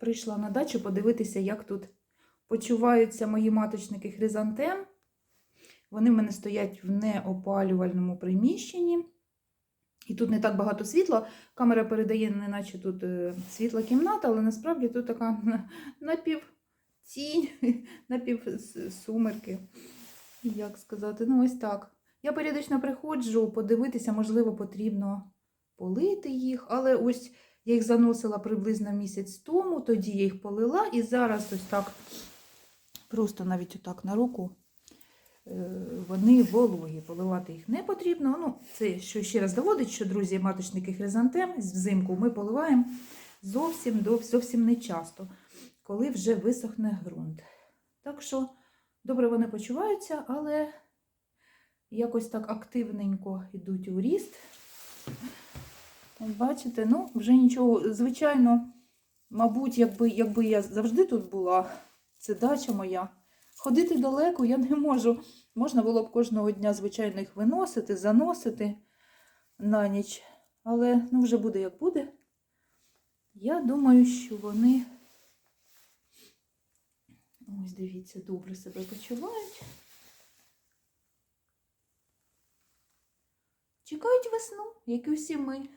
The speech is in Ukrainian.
Прийшла на дачу подивитися, як тут почуваються мої маточники хризантем. Вони в мене стоять в неопалювальному приміщенні. І тут не так багато світла. Камера передає, неначе тут е, світла кімната, але насправді тут така напів тінь, напів с- сумерки. Як сказати, ну ось так. Я періодично приходжу подивитися, можливо, потрібно полити їх, але ось я їх заносила приблизно місяць тому, тоді я їх полила, і зараз ось так, просто навіть отак на руку, е, вони вологі. Поливати їх не потрібно. Ну, це що ще раз доводить, що, друзі, маточники хризантем взимку ми поливаємо зовсім, зовсім не часто, коли вже висохне ґрунт. Так що добре вони почуваються, але якось так активненько йдуть у ріст. Бачите, ну вже нічого. Звичайно, мабуть, якби, якби я завжди тут була, це дача моя. Ходити далеко я не можу. Можна було б кожного дня, звичайно, їх виносити, заносити на ніч. Але ну, вже буде як буде. Я думаю, що вони. Ось дивіться, добре себе почувають. Чекають весну, як і всі ми.